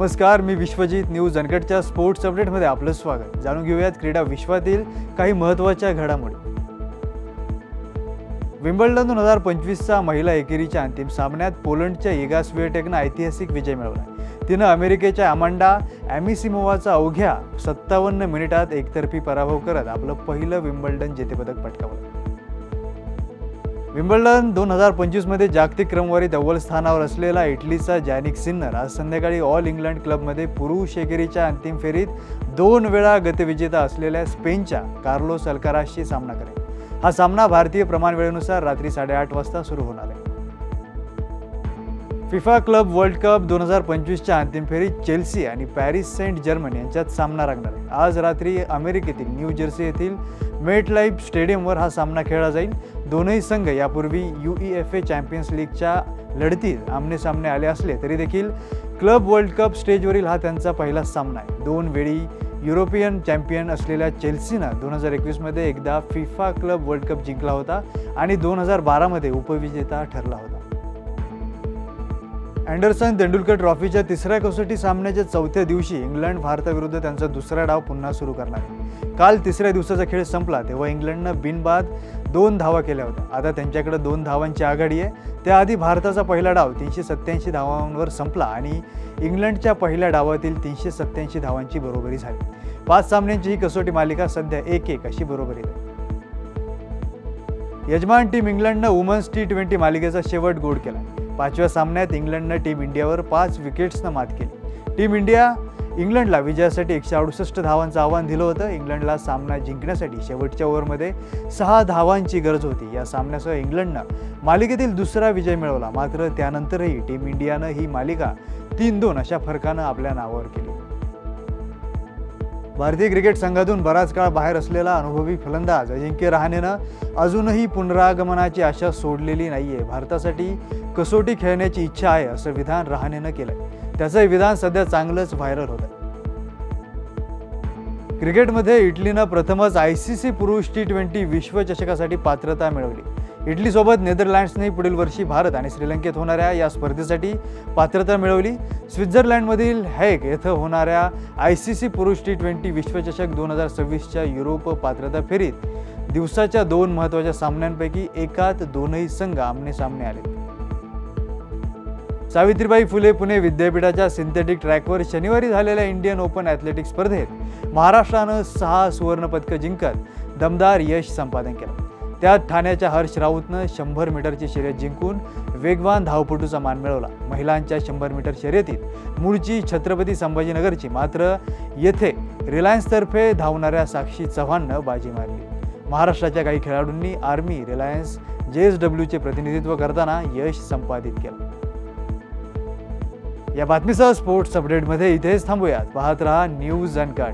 नमस्कार मी विश्वजित न्यूज जनकटच्या स्पोर्ट्स अपडेटमध्ये आपलं स्वागत. जाणून घेऊयात क्रीडा विश्वातील काही महत्त्वाच्या घडामोडी. विम्बल्डन दोन हजार पंचवीसचा महिला एकेरीच्या अंतिम सामन्यात पोलंडच्या येगा स्वेटेकनं ऐतिहासिक विजय मिळवला. तिनं अमेरिकेच्या अमांडा ॲमिसिमोवाचा अवघ्या सत्तावन्न मिनिटात एकतर्फी पराभव करत आपलं पहिलं विम्बल्डन जेतेपदक पटकावलं. विम्बल्डन दोन हजार पंचवीसमध्ये जागतिक क्रमवारीत अव्वल स्थानावर असलेला इटलीचा जॅनिक सिन्नर आज संध्याकाळी ऑल इंग्लंड क्लबमध्ये पुरुष एकेरीच्या अंतिम फेरीत दोन वेळा गतविजेता असलेल्या स्पेनच्या कार्लोस अल्कारासशी सामना करेल. हा सामना भारतीय प्रमाणवेळेनुसार रात्री साडेआठ वाजता सुरू होणार. फिफा क्लब वर्ल्ड कप दोन हजार पंचवीसच्या अंतिम फेरीत चेल्सी आणि पॅरिस सेंट जर्मन यांच्यात सामना रंगणार आहे. आज रात्री अमेरिकेतील न्यू जर्सी येथील मेट लाईफ स्टेडियमवर हा सामना खेळला जाईल. दोनही संघ यापूर्वी U E F A Champions लीगच्या लढतीत आमने सामने आले असले तरी देखील क्लब वर्ल्ड कप स्टेजवरील हा त्यांचा पहिलाच सामना आहे. दोन वेळी युरोपियन चॅम्पियन असलेल्या चेल्सीनं दोन हजार एकवीसमध्ये एकदा फिफा क्लब वर्ल्ड कप जिंकला होता आणि दोन हजार बारामध्ये उपविजेता ठरला होता. अँडरसन तेंडुलकर ट्रॉफीच्या तिसऱ्या कसोटी सामन्याच्या चौथ्या दिवशी इंग्लंड भारताविरुद्ध त्यांचा दुसरा डाव पुन्हा सुरू करणार आहे. काल तिसऱ्या दिवसाचा खेळ संपला तेव्हा इंग्लंडनं बिनबाद दोन धावा केल्या होत्या. आता त्यांच्याकडे दोन धावांची आघाडी आहे. त्याआधी भारताचा पहिला डाव तीनशे सत्त्याऐंशी धावांवर संपला आणि इंग्लंडच्या पहिल्या डावातील तीनशे सत्त्याऐंशी धावांची बरोबरी झाली. पाच सामन्यांची ही कसोटी मालिका सध्या एक एक अशी बरोबरी आहे. यजमान टीम इंग्लंडनं वुमन्स टी ट्वेंटी मालिकेचा शेवट गोड केला पाचव्या सामन्यात इंग्लंडनं टीम इंडियावर पाच विकेट्सनं मात केली. टीम इंडिया इंग्लंडला विजयासाठी एकशे अडुसष्ट धावांचं आव्हान दिलं होतं. इंग्लंडला सामना जिंकण्यासाठी शेवटच्या ओव्हरमध्ये सहा धावांची गरज होती. या सामन्यासह इंग्लंडनं मालिकेतील दुसरा विजय मिळवला. मात्र त्यानंतरही टीम इंडियानं ही मालिका तीन दोन अशा फरकानं आपल्या नावावर केली. भारतीय क्रिकेट संघातून बराच काळ बाहेर असलेला अनुभवी फलंदाज अजिंक्य रहाणेनं अजूनही पुनरागमनाची आशा सोडलेली नाही आहे भारतासाठी कसोटी खेळण्याची इच्छा आहे असं विधान रहाणेनं केलं त्याचं विधान सध्या चांगलंच व्हायरल होत आहे क्रिकेटमध्ये इटलीनं प्रथमच आय सी सी पुरुष टी ट्वेंटी विश्वचषकासाठी पात्रता मिळवली. इटलीसोबत नेदरलँड्सने पुढील वर्षी भारत आणि श्रीलंकेत होणाऱ्या या स्पर्धेसाठी पात्रता मिळवली. स्वित्झर्लंडमधील हॅग येथं होणाऱ्या आय सी सी पुरुष टी ट्वेंटी विश्वचषक दोन हजार सव्वीसच्या युरोप पात्रता फेरीत दिवसाच्या दोन महत्त्वाच्या सामन्यांपैकी एकात दोनही संघ आमने सामने आले सावित्रीबाई फुले पुणे विद्यापीठाच्या सिंथेटिक ट्रॅकवर शनिवारी झालेल्या इंडियन ओपन ॲथलेटिक्स स्पर्धेत महाराष्ट्रानं सहा सुवर्णपदकं जिंकत दमदार यश संपादन केलं. त्यात ठाण्याच्या हर्ष राऊतनं शंभर मीटरची शर्यत जिंकून वेगवान धावपटूचा मान मिळवला. महिलांच्या शंभर मीटर शर्यतीत मूळची छत्रपती संभाजीनगरची मात्र येथे रिलायन्सतर्फे धावणाऱ्या साक्षी चव्हाणनं बाजी मारली. महाराष्ट्राच्या काही खेळाडूंनी आर्मी रिलायन्स जे एस डब्ल्यूचे प्रतिनिधित्व करताना यश संपादित केलं. या बातमीसह स्पोर्ट्स अपडेटमध्ये इथेच थांबूयात. पाहत रहा न्यूज अनकट